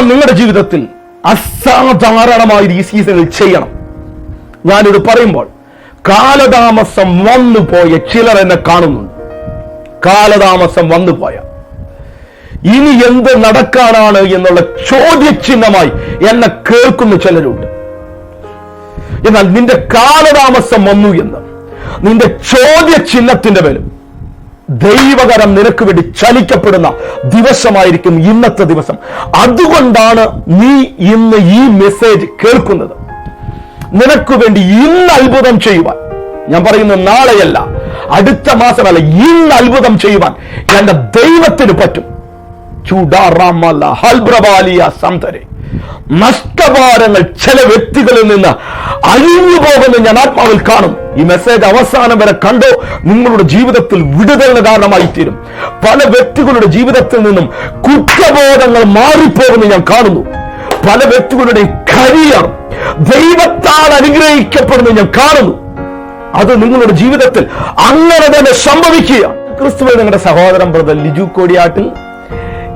ദൈവം നിങ്ങളുടെ ജീവിതത്തിൽ അസാധാരണമായി ഈ സീസണിൽ ചെയ്യണം. ഞാനിത് പറയുമ്പോൾ കാലതാമസം വന്നു പോയ ചിലർ എന്നെ കാണുന്നുണ്ട്. കാലതാമസം വന്നു പോയ. ഇനി എന്ത് നടക്കാനാണ് എന്നുള്ള ചോദ്യചിഹ്നമായി എന്നെ കേൾക്കുന്ന ചിലരുണ്ട്. എന്നാൽ നിന്റെ കാലതാമസം വന്നു എന്ന് നിന്റെ ചോദ്യചിഹ്നത്തിന്റെ പേരും ദൈവകരം നിനക്ക് വേണ്ടി ചലിക്കപ്പെടുന്ന ദിവസമായിരിക്കും ഇന്നത്തെ ദിവസം. അതുകൊണ്ടാണ് നീ ഇന്ന് ഈ മെസ്സേജ് കേൾക്കുന്നത്. നിനക്ക് വേണ്ടി ഇന്ന് അത്ഭുതം ചെയ്യുവാൻ. ഞാൻ പറയുന്നത് നാളെയല്ല അടുത്ത മാസമല്ല ഇന്ന് അത്ഭുതം ചെയ്യുവാൻ എന്റെ ദൈവത്തിന് പറ്റും. ചൂടാറാമല്ല ഹൽബ്രബാലിയ സംതരെ. നഷ്ടഭാരങ്ങൾ ചില വ്യക്തികളിൽ നിന്ന് അഴിഞ്ഞു പോകുന്ന ഞാൻ ആത്മാവിൽ കാണും. ഈ മെസ്സേജ് അവസാനം വരെ കണ്ടോ? നിങ്ങളുടെ ജീവിതത്തിൽ വിടുതലിന് കാരണമായി തീരും പല വ്യക്തികളുടെ ജീവിതത്തിൽ നിന്നും കുറ്റബോധങ്ങൾ മാറിപ്പോകുന്ന ഞാൻ കാണുന്നു. പല വ്യക്തികളുടെ കരിയർ ദൈവത്താൽ അനുഗ്രഹിക്കപ്പെടുന്നു ഞാൻ കാണുന്നു. അത് നിങ്ങളുടെ ജീവിതത്തിൽ അങ്ങനെ തന്നെ സംഭവിക്കുക. ക്രിസ്തുവിൽ നിങ്ങളുടെ സഹോദരൻ ബ്രദർ ലിജു കോടിയാട്ടിൽ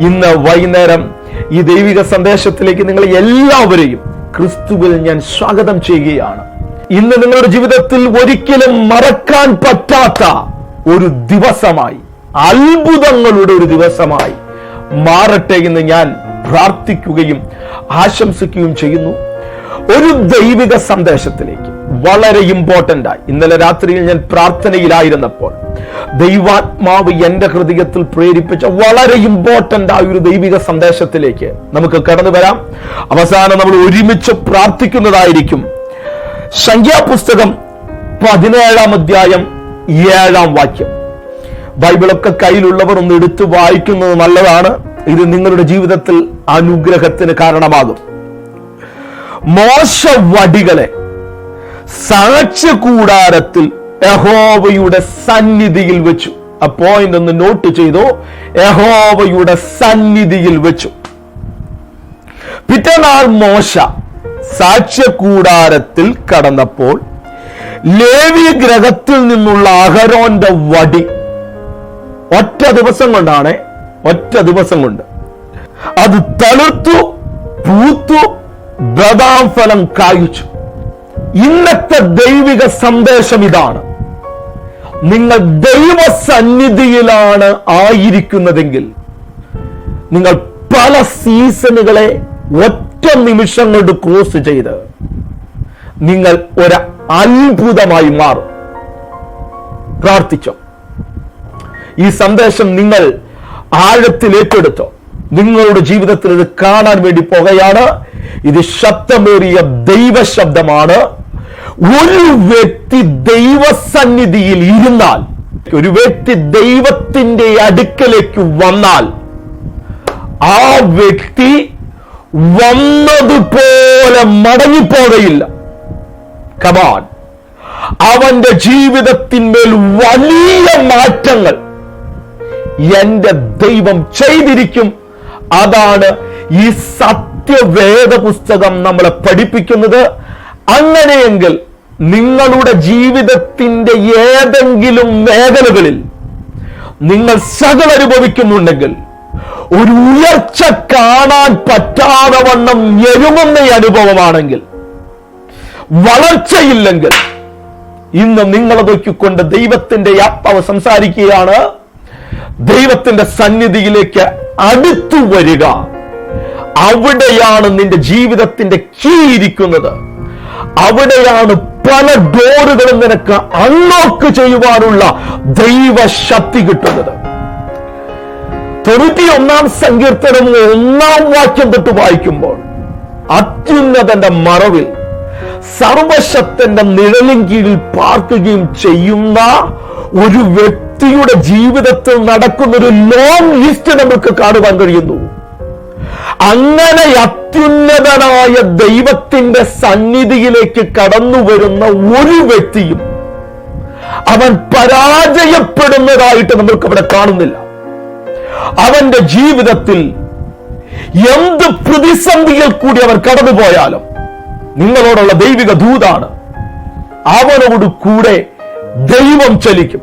ഇന്ന് വൈകുന്നേരം ഈ ദൈവിക സന്ദേശത്തിലേക്ക് നിങ്ങൾ എല്ലാവരെയും ക്രിസ്തുവിൽ ഞാൻ സ്വാഗതം ചെയ്യുകയാണ്. ഇന്ന് നിങ്ങളുടെ ജീവിതത്തിൽ ഒരിക്കലും മറക്കാൻ പറ്റാത്ത ഒരു ദിവസമായി അത്ഭുതങ്ങളുടെ ഒരു ദിവസമായി മാറട്ടെ എന്ന് ഞാൻ പ്രാർത്ഥിക്കുകയും ആശംസിക്കുകയും ചെയ്യുന്നു. ഒരു ദൈവിക സന്ദേശത്തിലേക്ക് വളരെ ഇമ്പോർട്ടന്റ് ആയി. ഇന്നലെ രാത്രിയിൽ ഞാൻ പ്രാർത്ഥനയിലായിരുന്നപ്പോൾ ദൈവാത്മാവ് എന്റെ ഹൃദയത്തിൽ പ്രേരിപ്പിച്ച വളരെ ഇമ്പോർട്ടന്റ് ആയ ഒരു ദൈവിക സന്ദേശത്തിലേക്ക് നമുക്ക് കടന്നു വരാം. അവസാനം നമ്മൾ ഒരുമിച്ച് പ്രാർത്ഥിക്കുന്നതായിരിക്കും. സംഖ്യാപുസ്തകം പതിനേഴാം അധ്യായം ഏഴാം വാക്യം. ബൈബിളൊക്കെ കയ്യിലുള്ളവർ ഒന്ന് എടുത്തു വായിക്കുന്നത് നല്ലതാണ്. ഇത് നിങ്ങളുടെ ജീവിതത്തിൽ അനുഗ്രഹത്തിന് കാരണമാകും. മോശ വടികളെ സാക്ഷ്യ കൂടാരത്തിൽ യഹോവയുടെ സന്നിധിയിൽ വെച്ചു. ആ പോയിന്റ് ഒന്ന് നോട്ട് ചെയ്തു? യഹോവയുടെ സന്നിധിയിൽ വെച്ചു. പിറ്റന്നാൾ മോശ സാക്ഷ്യ കൂടാരത്തിൽ കടന്നപ്പോൾ ലേവി ഗ്രഹത്തിൽ നിന്നുള്ള അഹരോന്റെ വടി ഒറ്റ ദിവസം കൊണ്ടാണ് ഒറ്റ ദിവസം കൊണ്ട്. അത് തളുത്തു പൂത്തു ബദാം ഫലം കായിച്ചു. ഇന്നത്തെ ദൈവിക സന്ദേശം ഇതാണ്. നിങ്ങൾ ദൈവ സന്നിധിയിലാണ് ആയിരിക്കുന്നതെങ്കിൽ നിങ്ങൾ പല സീസണുകളെ ഒറ്റ നിമിഷം കൊണ്ട് ക്രോസ് ചെയ്ത് നിങ്ങൾ ഒരു അത്ഭുതമായി മാറും. പ്രാർത്ഥിച്ചോ. ഈ സന്ദേശം നിങ്ങൾ ആഴത്തിൽ ഏറ്റെടുത്തോ. നിങ്ങളുടെ ജീവിതത്തിൽ ഇത് കാണാൻ വേണ്ടി പോകുകയാണ് ഇത് ശബ്ദമേറിയ ദൈവശബ്ദമാണ്. ഒരു വ്യക്തി ദൈവസന്നിധിയിൽ ഇരുന്നാൽ ഒരു വ്യക്തി ദൈവത്തിന്റെ അടുക്കലേക്ക് വന്നാൽ ആ വ്യക്തി വന്നതുപോലെ മടങ്ങിപ്പോകയില്ല. കമാൻ അവന്റെ ജീവിതത്തിന്മേൽ വലിയ മാറ്റങ്ങൾ എന്റെ ദൈവം ചെയ്തിരിക്കും. അതാണ് ഈ സത്യവേദ പുസ്തകം നമ്മളെ പഠിപ്പിക്കുന്നത്. അങ്ങനെയെങ്കിൽ നിങ്ങളുടെ ജീവിതത്തിന്റെ ഏതെങ്കിലും മേഖലകളിൽ നിങ്ങൾ സകൽ അനുഭവിക്കുന്നുണ്ടെങ്കിൽ ഒരു ഉയർച്ച കാണാൻ പറ്റാതെ വണ്ണം ഞെരുങ്ങുന്ന അനുഭവമാണെങ്കിൽ വളർച്ചയില്ലെങ്കിൽ ഇന്ന് നിങ്ങളെ നോക്കിക്കൊണ്ട് ദൈവത്തിന്റെ ആത്മാവ് സംസാരിക്കുകയാണ്. ദൈവത്തിന്റെ സന്നിധിയിലേക്ക് അടുത്തു വരിക അവിടെയാണ് നിന്റെ ജീവിതത്തിന്റെ കീ ഇരിക്കുന്നത് അവിടെയാണ് പല ഡോറുകളും നിനക്ക് അൺലോക്ക് ചെയ്യുവാനുള്ള ദൈവശക്തി കിട്ടുന്നത്. തൊണ്ണൂറ്റി ഒന്നാം സങ്കീർത്തനം ഒന്നാം വാക്യം തൊട്ട് വായിക്കുമ്പോൾ അത്യുന്നതന്റെ മറവിൽ സർവശക്തന്റെ നിഴലിൻ കീഴിൽ പാർക്കുകയും ചെയ്യുന്ന ഒരു വ്യക്തിയുടെ ജീവിതത്തിൽ നടക്കുന്ന ഒരു ലോങ് ലിസ്റ്റ് നമുക്ക് കാണുവാൻ കഴിയുന്നു. അങ്ങനെ അത്യുന്നതനായ ദൈവത്തിന്റെ സന്നിധിയിലേക്ക് കടന്നു വരുന്ന ഒരു വ്യക്തിയും അവൻ പരാജയപ്പെടുന്നതായിട്ട് നമ്മൾക്ക് അവിടെ കാണുന്നില്ല. അവന്റെ ജീവിതത്തിൽ എന്ത് പ്രതിസന്ധിയിൽ കൂടി അവൻ കടന്നുപോയാലും നിങ്ങളോടുള്ള ദൈവിക ദൂതാണ്. അവനോട് കൂടെ ദൈവം ചലിക്കും.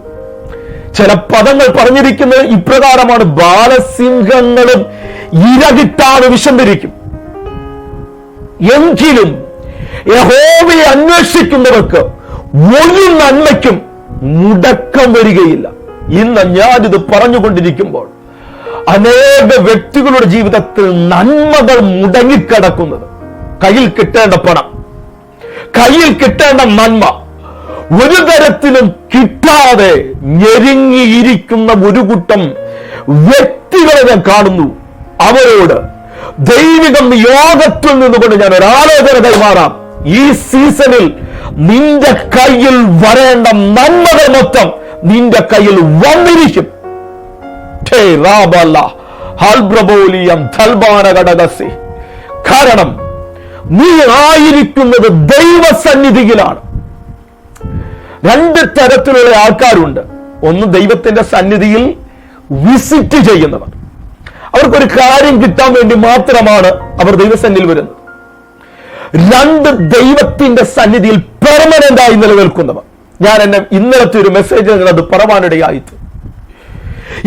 ചില പദങ്ങൾ പറഞ്ഞിരിക്കുന്നത് ഇപ്രകാരമാണ്. ബാലസിംഹങ്ങളും ഇരകിട്ടാണ് വിശന്നിരിക്കും. എങ്കിലും യഹോവയെ അന്വേഷിക്കുന്നവർക്ക് ഒരു നന്മയ്ക്കും മുടക്കം വരികയില്ല. ഇന്ന് ഞാനിത് പറഞ്ഞുകൊണ്ടിരിക്കുമ്പോൾ അനേക വ്യക്തികളുടെ ജീവിതത്തിൽ നന്മകൾ മുടങ്ങിക്കിടക്കുന്നത്. കയ്യിൽ കിട്ടേണ്ട പണം കയ്യിൽ കിട്ടേണ്ട നന്മ ഒരു തരത്തിലും കിട്ടാതെ ഞെരുങ്ങിയിരിക്കുന്ന ഒരു കൂട്ടം വ്യക്തികളെ ഞാൻ കാണുന്നു. അവരോട് ദൈവികം യോഗത്തിൽ നിന്നുകൊണ്ട് ഞാൻ ഒരു ആലോചന കൈമാറാം. ഈ സീസണിൽ നിന്റെ കയ്യിൽ വരേണ്ട നന്മകൾ മൊത്തം നിന്റെ കയ്യിൽ വന്നിരിക്കും. കാരണം നീ ആയിരിക്കുന്നത് ദൈവസന്നിധിയിലാണ്. രണ്ട് തരത്തിലുള്ള ആൾക്കാരുണ്ട്. ഒന്ന് ദൈവത്തിന്റെ സന്നിധിയിൽ വിസിറ്റ് ചെയ്യുന്നവർ. അവർക്കൊരു കാര്യം കിട്ടാൻ വേണ്ടി മാത്രമാണ് അവർ ദൈവസന്നിധിയിൽ വരുന്നത്. രണ്ട് ദൈവത്തിന്റെ സന്നിധിയിൽ പെർമനന്റായി നിലനിൽക്കുന്നവർ. ഞാൻ എന്നെ ഇന്നലത്തെ ഒരു മെസ്സേജ് അത് പറവാനിടയായിട്ട്.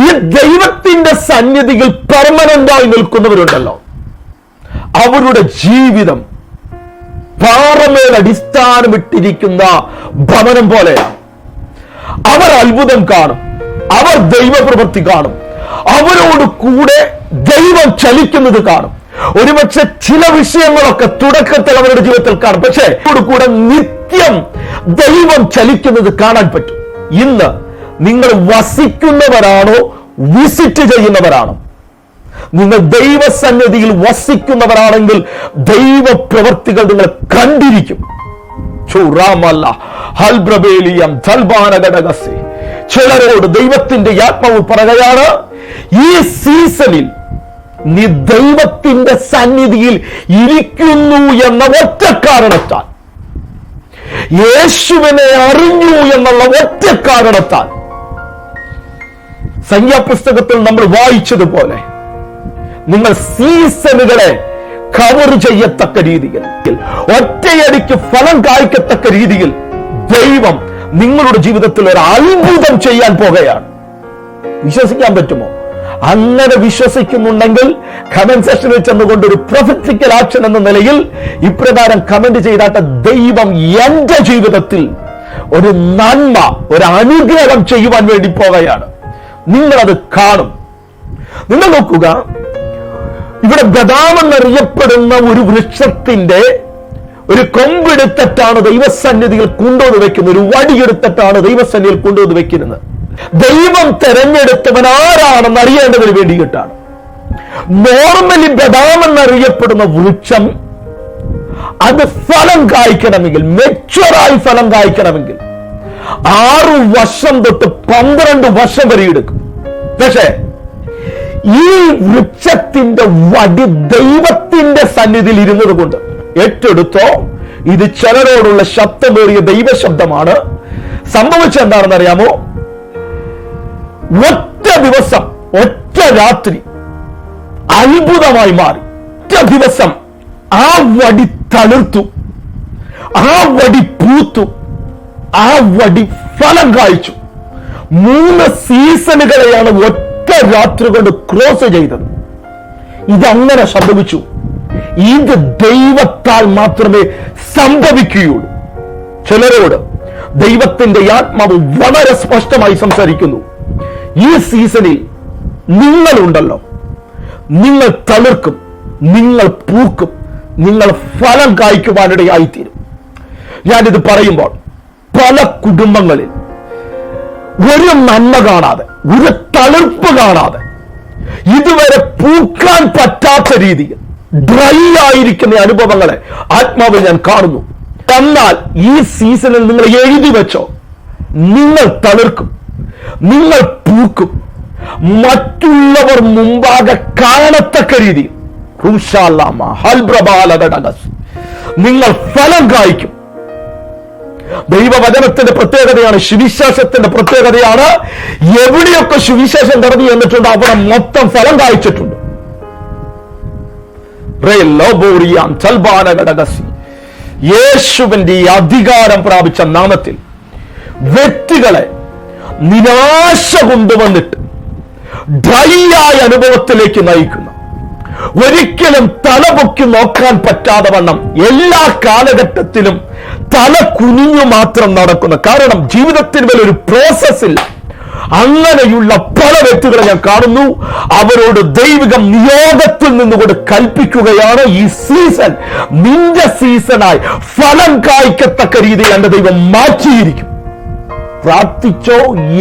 ഈ ദൈവത്തിന്റെ സന്നിധിയിൽ പെർമനന്റായി നിൽക്കുന്നവരുണ്ടല്ലോ. അവരുടെ ജീവിതം പാറമേൽ അടിസ്ഥാനമിട്ടിരിക്കുന്ന ഭവനം പോലെയാണ് അവർ അത്ഭുതം കാണും. അവർ ദൈവപ്രവൃത്തി കാണും. അവരോട് കൂടെ ദൈവം ചലിക്കുന്നത് കാണും. ഒരുപക്ഷെ ചില വിഷയങ്ങളൊക്കെ തുടക്കത്തിൽ അവരുടെ ജീവിതത്തിൽ കാണും. പക്ഷേ കൂടെ നിത്യം ദൈവം ചലിക്കുന്നത് കാണാൻ പറ്റും. ഇന്ന് നിങ്ങൾ വസിക്കുന്നവരാണോ വിസിറ്റ് ചെയ്യുന്നവരാണോ? നിങ്ങൾ ദൈവസന്നിധിയിൽ വസിക്കുന്നവരാണെങ്കിൽ ദൈവ പ്രവർത്തികൾ നിങ്ങൾ കണ്ടിരിക്കും. ചിലരോട് ദൈവത്തിന്റെ ആത്മാവ് പറയുകയാണ് ഈ സീസണിൽ നീ ദൈവത്തിന്റെ സന്നിധിയിൽ ഇരിക്കുന്നു എന്ന ഒറ്റ കാരണത്താൽ യേശുവിനെ അറിഞ്ഞു എന്നുള്ള ഒറ്റ കാരണത്താൽ സംഖ്യാപുസ്തകത്തിൽ നമ്മൾ വായിച്ചതുപോലെ നിങ്ങൾ സീസണുകളെ കവർ ചെയ്യത്തക്ക രീതിയിൽ ഒറ്റയടിക്ക് ഫലം കായ്ക്കത്തക്ക രീതിയിൽ ദൈവം നിങ്ങളുടെ ജീവിതത്തിൽ ഒരു അത്ഭുതം ചെയ്യാൻ പോകുകയാണ്. വിശ്വസിക്കാൻ പറ്റുമോ? അങ്ങനെ വിശ്വസിക്കുന്നുണ്ടെങ്കിൽ കമന്റ് സെക്ഷനിൽ ചെന്നുകൊണ്ട് ഒരു പ്രൊഫറ്റിക്കൽ ആക്ഷൻ എന്ന നിലയിൽ ഇപ്രകാരം കമന്റ് ചെയ്താട്ട ദൈവം എന്റെ ജീവിതത്തിൽ ഒരു നന്മ ഒരു അനുഗ്രഹം ചെയ്യുവാൻ വേണ്ടി പോകുകയാണ്. നിങ്ങളത് കാണും. നിങ്ങൾ നോക്കുക ഇവിടെ ബദാമെന്നറിയപ്പെടുന്ന ഒരു വൃക്ഷത്തിന്റെ ഒരു കൊമ്പെടുത്തിട്ടാണ് ദൈവസന്നിധിയിൽ കൊണ്ടുവന്ന് വെക്കുന്നത്. ഒരു വടിയെടുത്തിട്ടാണ് ദൈവസന്നിധിയിൽ കൊണ്ടുവന്ന് വെക്കുന്നത്. ദൈവം തെരഞ്ഞെടുത്തവൻ ആരാണെന്ന് അറിയേണ്ടതിന് വേണ്ടിയിട്ടാണ്. നോർമലി ബദാമെന്നറിയപ്പെടുന്ന വൃക്ഷം അത് ഫലം കായ്ക്കണമെങ്കിൽ മെച്ചുവറായി ഫലം കായ്ക്കണമെങ്കിൽ ആറു വർഷം തൊട്ട് പന്ത്രണ്ട് വർഷം വരെ എടുക്കും. പക്ഷേ ഈ വൃക്ഷത്തിന്റെ വടി ദൈവത്തിന്റെ സന്നിധിയിൽ ഇരുന്നത് കൊണ്ട് ഏറ്റെടുത്തോ ഇത് ചിലരോടുള്ള ശബ്ദമേറിയ ദൈവശബ്ദമാണ്. സംഭവിച്ചത് എന്താണെന്ന് അറിയാമോ? ഒറ്റ ദിവസം ഒറ്റ രാത്രി അത്ഭുതമായി മാറി. ഒറ്റ ദിവസം ആ വടി തളിർത്തു ആ വടി പൂത്തു ആ വടി ഫലം കായ്ച്ചു. മൂന്ന് സീസണുകളെയാണ് ഒറ്റ രാത്രി കൊണ്ട് ക്രോസ് ചെയ്തത്. ഇതങ്ങനെ സംഭവിച്ചു. ഇത് ദൈവത്താൽ മാത്രമേ സംഭവിക്കുകയുള്ളൂ. ചിലരോട് ദൈവത്തിന്റെ ആത്മാവ് വളരെ സ്പഷ്ടമായി സംസാരിക്കുന്നു. ഈ സീസണിൽ നിങ്ങളുണ്ടല്ലോ. നിങ്ങൾ തളിർക്കും നിങ്ങൾ പൂക്കും നിങ്ങൾ ഫലം കായ്ക്കുവാനിടയായിത്തീരും. ഞാനിത് പറയുമ്പോൾ പല കുടുംബങ്ങളിൽ ഒരു നന്മ കാണാതെ ഒരു തളിർപ്പ് കാണാതെ ഇതുവരെ പൂക്കാൻ പറ്റാത്ത രീതിയിൽ ഡ്രൈ ആയിരിക്കുന്ന അനുഭവങ്ങളെ ആത്മാവിൽ ഞാൻ കാണുന്നു. എന്നാൽ ഈ സീസണിൽ നിങ്ങൾ എഴുതി വെച്ചോ നിങ്ങൾ തളിർക്കും നിങ്ങൾ പൂക്കും. മറ്റുള്ളവർ മുമ്പാകെ കാണത്തക്ക രീതിയിൽ. നിങ്ങൾ ഫലം കായ്ക്കും. ദൈവവചനത്തിന്റെ പ്രത്യേകതയാണ് സുവിശേഷത്തിന്റെ പ്രത്യേകതയാണ്. എവിടെയൊക്കെ സുവിശേഷം കടന്നു എന്നിട്ടുണ്ട് അവിടെ മൊത്തം ഫലം കായ്ച്ചിട്ടുണ്ട്. യേശുവിന്റെ അധികാരം പ്രാപിച്ച നാമത്തിൽ വ്യക്തികളെ നിരാശ കൊണ്ടുവന്നിട്ട് ഡ്രൈ ആയ അനുഭവത്തിലേക്ക് നയിക്കുന്ന. ഒരിക്കലും തലപൊക്കി നോക്കാൻ പറ്റാതെ വണ്ണം. എല്ലാ കാലഘട്ടത്തിലും തല കുനിഞ്ഞു മാത്രം നടക്കുന്ന. കാരണം ജീവിതത്തിൽ ഒരു പ്രോസസ് ഇല്ല. അങ്ങനെയുള്ള പല വ്യക്തികളെ ഞാൻ കാണുന്നു. അവരോട് ദൈവികം നിയോഗത്തിൽ നിന്നുകൊണ്ട് കൽപ്പിക്കുകയാണ് ഈ സീസൺ നിന്റെ സീസണായി ഫലം കായ്ക്കത്തക്ക രീതിയിൽ എന്റെ ദൈവം മാറ്റിയിരിക്കും. പ്രാർത്ഥിച്ചോ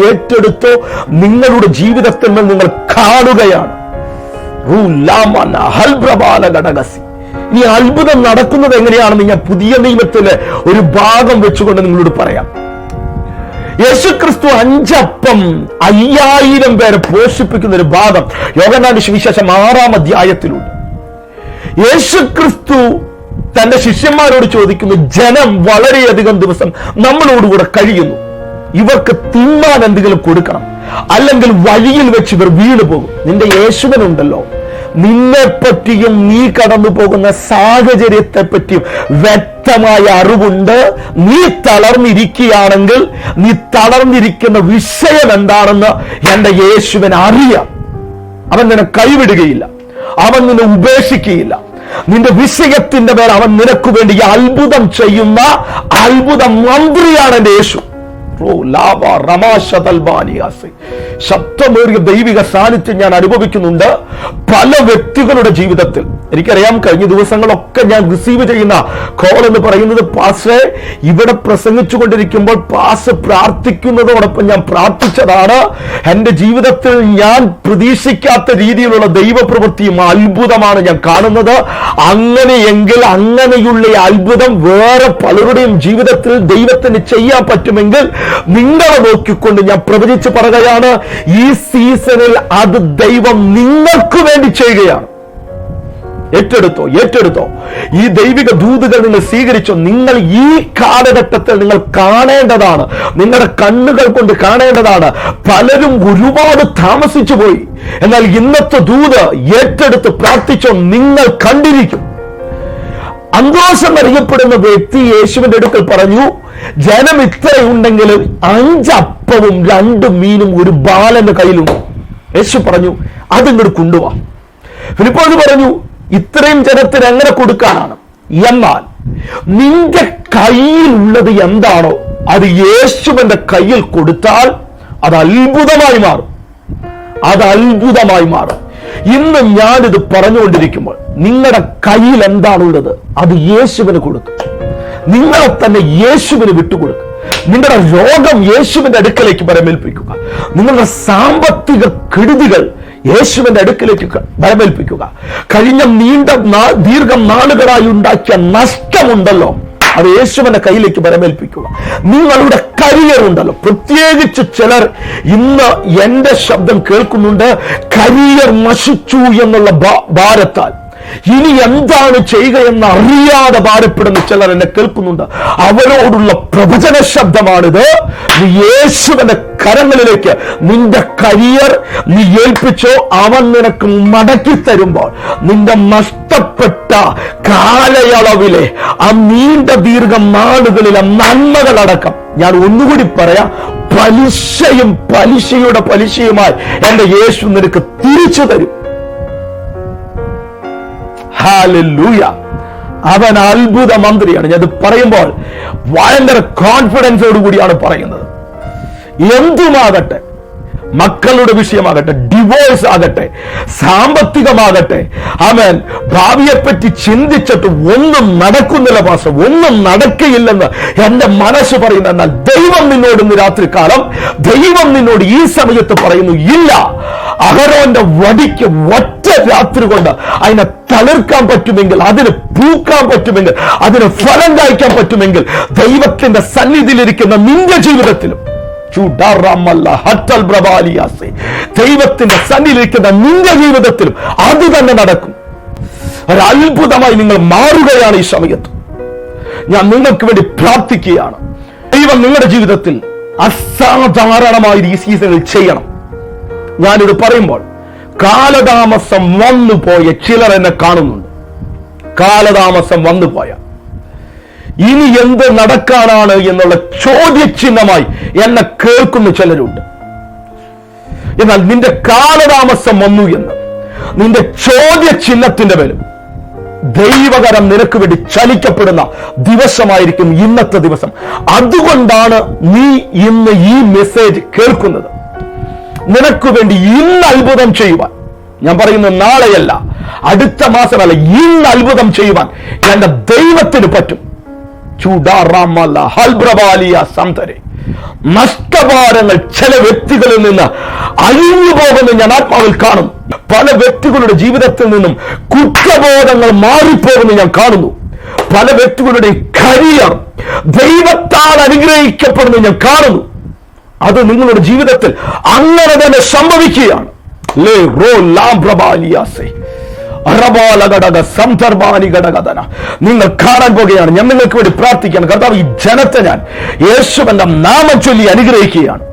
ഏറ്റെടുത്തോ നിങ്ങളുടെ ജീവിതത്തിൽ നിങ്ങൾ കാണുകയാണ്. ഈ അത്ഭുതം നടക്കുന്നത് എങ്ങനെയാണെന്ന് ഞാൻ പുതിയ നിയമത്തിലെ ഒരു ഭാഗം വെച്ചുകൊണ്ട് നിങ്ങളോട് പറയാം. യേശുക്രിസ്തു അഞ്ചപ്പം അയ്യായിരം പേരെ പോഷിപ്പിക്കുന്ന ഒരു ഭാഗം യോഗനാഥ സുവിശേഷം ആറാം അധ്യായത്തിലുണ്ട്. യേശുക്രിസ്തു തന്റെ ശിഷ്യന്മാരോട് ചോദിക്കുന്നു ജനം വളരെയധികം ദിവസം നമ്മളോടുകൂടെ കഴിയുന്നു. ഇവർക്ക് തിന്നാൻ എന്തെങ്കിലും കൊടുക്കണം. അല്ലെങ്കിൽ വഴിയിൽ വെച്ച് ഇവർ വീണു പോകും. നിന്റെ യേശുവനുണ്ടല്ലോ. നിന്നെ പറ്റിയും നീ കടന്നു പോകുന്ന സാഹചര്യത്തെ പറ്റിയും വ്യക്തമായ അറിവുണ്ട്. നീ തളർന്നിരിക്കുകയാണെങ്കിൽ നീ തളർന്നിരിക്കുന്ന വിഷയം എന്താണെന്ന് എന്റെ യേശുവൻ അറിയാം. അവൻ നിന്നെ കൈവിടുകയില്ല. അവൻ നിന്നെ ഉപേക്ഷിക്കുകയില്ല. നിന്റെ വിഷയത്തിന്റെ മേൽ അവൻ നിനക്ക് വേണ്ടി അത്ഭുതം ചെയ്യുന്ന അത്ഭുത മന്ത്രിയാണ് എന്റെ യേശു. ശബ്ദമേറിയ ദൈവിക സാന്നിധ്യം ഞാൻ അനുഭവിക്കുന്നുണ്ട് പല വ്യക്തികളുടെ ജീവിതത്തിൽ. എനിക്കറിയാം കഴിഞ്ഞ ദിവസങ്ങളൊക്കെ ഞാൻ റിസീവ് ചെയ്യുന്ന കോൾ എന്ന് പറയുന്നത് പാസ് ഇവിടെ പ്രസംഗിച്ചു കൊണ്ടിരിക്കുമ്പോൾ പാസ് പ്രാർത്ഥിക്കുന്നതോടൊപ്പം ഞാൻ പ്രാർത്ഥിച്ചതാണ്. എന്റെ ജീവിതത്തിൽ ഞാൻ പ്രതീക്ഷിക്കാത്ത രീതിയിലുള്ള ദൈവപ്രവൃത്തിയും അത്ഭുതമാണ് ഞാൻ കാണുന്നത്. അങ്ങനെയെങ്കിൽ അങ്ങനെയുള്ള അത്ഭുതം വേറെ പലരുടെയും ജീവിതത്തിൽ ദൈവത്തിന് ചെയ്യാൻ പറ്റുമെങ്കിൽ നിങ്ങളെ നോക്കിക്കൊണ്ട് ഞാൻ പ്രവചിച്ച് പറയുകയാണ് ഈ സീസണിൽ അത് ദൈവം നിങ്ങൾക്ക് വേണ്ടി ചെയ്യുകയാണ്. ഏറ്റെടുത്തോ ഏറ്റെടുത്തോ. ഈ ദൈവിക ദൂതുകൾ നിങ്ങൾ സ്വീകരിച്ചോ നിങ്ങൾ ഈ കാലഘട്ടത്തിൽ നിങ്ങൾ കാണേണ്ടതാണ്. നിങ്ങളുടെ കണ്ണുകൾ കൊണ്ട് കാണേണ്ടതാണ്. പലരും ഒരുപാട് താമസിച്ചു പോയി എന്നാൽ ഇന്നത്തെ ദൂത് ഏറ്റെടുത്ത് പ്രാർത്ഥിച്ചോ നിങ്ങൾ കണ്ടിരിക്കും. അന്തോഷം അറിയപ്പെടുന്ന വ്യക്തി യേശുവിന്റെ അടുക്കൽ പറഞ്ഞു ജനം ഇത്രയുണ്ടെങ്കിലും അഞ്ചപ്പവും രണ്ട് മീനും ഒരു ബാലന്റെ കയ്യിലുണ്ട് യേശു പറഞ്ഞു അതിങ്ങോട്ട് കൊണ്ടുവാ. ഫിലിപ്പോസ് പറഞ്ഞു ഇത്രയും ജനത്തിന് എങ്ങനെ കൊടുക്കാനാണ്? എന്നാൽ നിന്റെ കയ്യിലുള്ളത് എന്താണോ അത് യേശുവിന്റെ കയ്യിൽ കൊടുത്താൽ അത് അത്ഭുതമായി മാറും. അത് അത്ഭുതമായി മാറും. ഇന്ന് ഞാനിത് പറഞ്ഞുകൊണ്ടിരിക്കുമ്പോൾ നിങ്ങളുടെ കയ്യിൽ എന്താണുള്ളത് അത് യേശുവിന് കൊടുക്കും. നിങ്ങളെ തന്നെ യേശുവിന് വിട്ടുകൊടുക്കുക നിങ്ങളുടെ രോഗം യേശുവിന്റെ അടുക്കലേക്ക് വരമേൽപ്പിക്കുക. നിങ്ങളുടെ സാമ്പത്തിക കെടുതികൾ യേശുവിന്റെ അടുക്കിലേക്ക് വരമേൽപ്പിക്കുക. കഴിഞ്ഞ നീണ്ട ദീർഘം നാളുകളായി ഉണ്ടാക്കിയ നഷ്ടമുണ്ടല്ലോ. അത് യേശുവിന്റെ കയ്യിലേക്ക് വരമേൽപ്പിക്കുക. നിങ്ങളുടെ കരിയർ ഉണ്ടല്ലോ. പ്രത്യേകിച്ച് ചിലർ ഇന്ന് എന്റെ ശബ്ദം കേൾക്കുന്നുണ്ട് കരിയർ നശിച്ചു എന്നുള്ള ഭാരത്താൽ. ഇനി എന്താണ് ചെയ്യുക എന്ന് അറിയാതെ ഭാരപ്പെടുന്ന ചിലർ എന്നെ കേൾക്കുന്നുണ്ട്. അവരോടുള്ള പ്രവചന ശബ്ദമാണിത്. നീ യേശുവിന്റെ കരങ്ങളിലേക്ക് നിന്റെ കരിയർ നീ ഏൽപ്പിച്ചോ അവൻ നിനക്ക് മടക്കി തരുമ്പോൾ നിന്റെ നഷ്ടപ്പെട്ട കാലയളവിലെ ആ നീണ്ട ദീർഘ നാളുകളിലെ നന്മകളടക്കം ഞാൻ ഒന്നുകൂടി പറയാം. പലിശയും പലിശയുടെ പലിശയുമായി എന്റെ യേശു നിനക്ക് തിരിച്ചു തരും. ഹാലൂയ അവൻ അത്ഭുത മന്ത്രിയാണ് ഞാൻ പറയുമ്പോൾ ഭയങ്കര കോൺഫിഡൻസോട് കൂടിയാണ് പറയുന്നത്. എന്തുമാകട്ടെ മക്കളുടെ വിഷയമാകട്ടെ ഡിവോഴ്സ് ആകട്ടെ സാമ്പത്തികമാകട്ടെ അവൻ ഭാവിയെപ്പറ്റി ചിന്തിച്ചിട്ട് ഒന്നും നടക്കുന്നില്ല പാസ്റ്റർ ഒന്നും നടക്കയില്ലെന്ന് എന്റെ മനസ്സ് പറയുന്നു എന്നാൽ ദൈവം നിന്നോട് ഇന്ന് രാത്രികാലം ദൈവം നിന്നോട് ഈ സമയത്ത് പറയുന്നു ഇല്ല അഹരോന്റെ വടിക്ക് ഒറ്റ രാത്രി കൊണ്ട് അതിനെ തളിർക്കാൻ പറ്റുമെങ്കിൽ അതിന് പൂക്കാൻ പറ്റുമെങ്കിൽ അതിന് ഫലം കായ്ക്കാൻ പറ്റുമെങ്കിൽ ദൈവത്തിന്റെ സന്നിധിയിലിരിക്കുന്ന നിന്റെ ജീവിതത്തിലും. ദൈവത്തിന്റെ സന്നിധിയിലിരിക്കുന്ന നിന്റെ ജീവിതത്തിലും അത് തന്നെ നടക്കും. ഒരത്ഭുതമായി നിങ്ങൾ മാറുകയാണ് ഈ സമയത്ത്. ഞാൻ നിങ്ങൾക്ക് വേണ്ടി പ്രാർത്ഥിക്കുകയാണ്. ദൈവം നിങ്ങളുടെ ജീവിതത്തിൽ അസാധാരണമായ ഈ സീസണിൽ ചെയ്യണം. ഞാനിത് പറയുമ്പോൾ കാലതാമസം വന്നു പോയ ചിലർ എന്നെ കാണുന്നുണ്ട്. കാലതാമസം വന്നു പോയ ഇനി എന്ത് നടക്കാനാണ് എന്നുള്ള ചോദ്യചിഹ്നമായി എന്നെ കേൾക്കുന്ന ചിലരുണ്ട്. എന്നാൽ നിന്റെ കാലതാമസം വന്നു എന്ന് നിന്റെ ചോദ്യചിഹ്നത്തിന്റെ ചിഹ്നത്തിന്റെ മേലും ദൈവകരം നിനക്ക് വേണ്ടി ചലിക്കപ്പെടുന്ന ദിവസമായിരിക്കും ഇന്നത്തെ ദിവസം. അതുകൊണ്ടാണ് നീ ഇന്ന് ഈ മെസ്സേജ് കേൾക്കുന്നത്. നിനക്ക് വേണ്ടി ഇന്ന് അത്ഭുതം ചെയ്യുവാൻ ഞാൻ പറയുന്നത് നാളെയല്ല അടുത്ത മാസമല്ല ഇന്ന് അത്ഭുതം ചെയ്യുവാൻ എന്റെ ദൈവത്തിന് പറ്റും. നഷ്ടഭാരങ്ങൾ ചില വ്യക്തികളിൽ നിന്ന് അഴിഞ്ഞു പോകുന്ന ഞാൻ ആത്മാവിൽ കാണും പല വ്യക്തികളുടെ ജീവിതത്തിൽ നിന്നും കുറ്റബോധങ്ങൾ മാറിപ്പോകുന്ന ഞാൻ കാണുന്നു. പല വ്യക്തികളുടെ കരിയർ ദൈവത്താൽ അനുഗ്രഹിക്കപ്പെടുന്ന ഞാൻ കാണുന്നു. അത് നിങ്ങളുടെ ജീവിതത്തിൽ അങ്ങനെ തന്നെ സംഭവിക്കുകയാണ്. ലേ റോ ലാംബ്രബാലിയാസേ അറബാലഘടക ഘടകഥന നിങ്ങൾ കാണാൻ പോകുകയാണ്. ഞാൻ നിങ്ങൾക്ക് വേണ്ടി പ്രാർത്ഥിക്കുകയാണ്. കർത്താവ് ഈ ജനത്തെ ഞാൻ യേശുവന്റെ നാമം ചൊല്ലി അനുഗ്രഹിക്കുകയാണ്.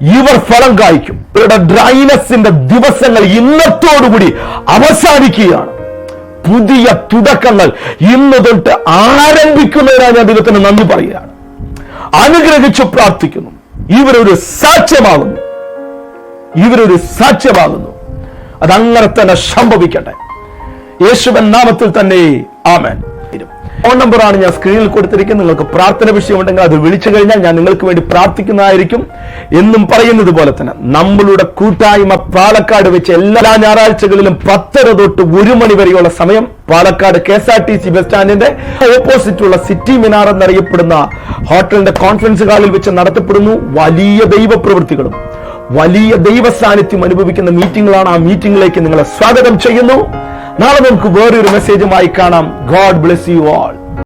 ഇവർ ഫലം കായ്ക്കും. ഇവരുടെ ഡ്രൈനസിന്റെ ദിവസങ്ങൾ ഇന്നത്തോടുകൂടി അവസാനിക്കുകയാണ്. പുതിയ തുടക്കങ്ങൾ ഇന്ന് തൊട്ട് ആരംഭിക്കുന്നതിനായി ഞാൻ ദൈവത്തിന് നന്ദി പറയുകയാണ്. അനുഗ്രഹിച്ചു പ്രാർത്ഥിക്കുന്നു. ഇവരൊരു സാക്ഷ്യമാകുന്നു. ഇവരൊരു സാക്ഷ്യമാകുന്നു. അതങ്ങനെ തന്നെ സംഭവിക്കട്ടെ. യേശുവൻ നാമത്തിൽ തന്നെ ആമേൻ. ഫോൺ നമ്പറാണ് ഞാൻ സ്ക്രീനിൽ കൊടുത്തിരിക്കുന്നത്. നിങ്ങൾക്ക് പ്രാർത്ഥന വിഷയമുണ്ടെങ്കിൽ അത് വിളിച്ചു കഴിഞ്ഞാൽ ഞാൻ നിങ്ങൾക്ക് വേണ്ടി പ്രാർത്ഥിക്കുന്നതായിരിക്കും. എന്നും പറയുന്നത് പോലെ തന്നെ നമ്മളുടെ കൂട്ടായ്മ പാലക്കാട് വെച്ച് എല്ലാ ഞായറാഴ്ചകളിലും പത്തര തൊട്ട് ഒരു മണി വരെയുള്ള സമയം Palakkad K S R T C bus സ്റ്റാൻഡിന്റെ ഓപ്പോസിറ്റുള്ള സിറ്റി മിനാർ എന്നറിയപ്പെടുന്ന ഹോട്ടലിന്റെ കോൺഫറൻസ് ഹാളിൽ വെച്ച് നടത്തപ്പെടുന്നു. വലിയ ദൈവ പ്രവൃത്തികളും വലിയ ദൈവ സാന്നിധ്യം അനുഭവിക്കുന്ന മീറ്റിംഗുകളാണ് ആ മീറ്റിംഗിലേക്ക് നിങ്ങളെ സ്വാഗതം ചെയ്യുന്നു. നാളെ നമുക്ക് വേറൊരു മെസ്സേജുമായി കാണാം. God bless you all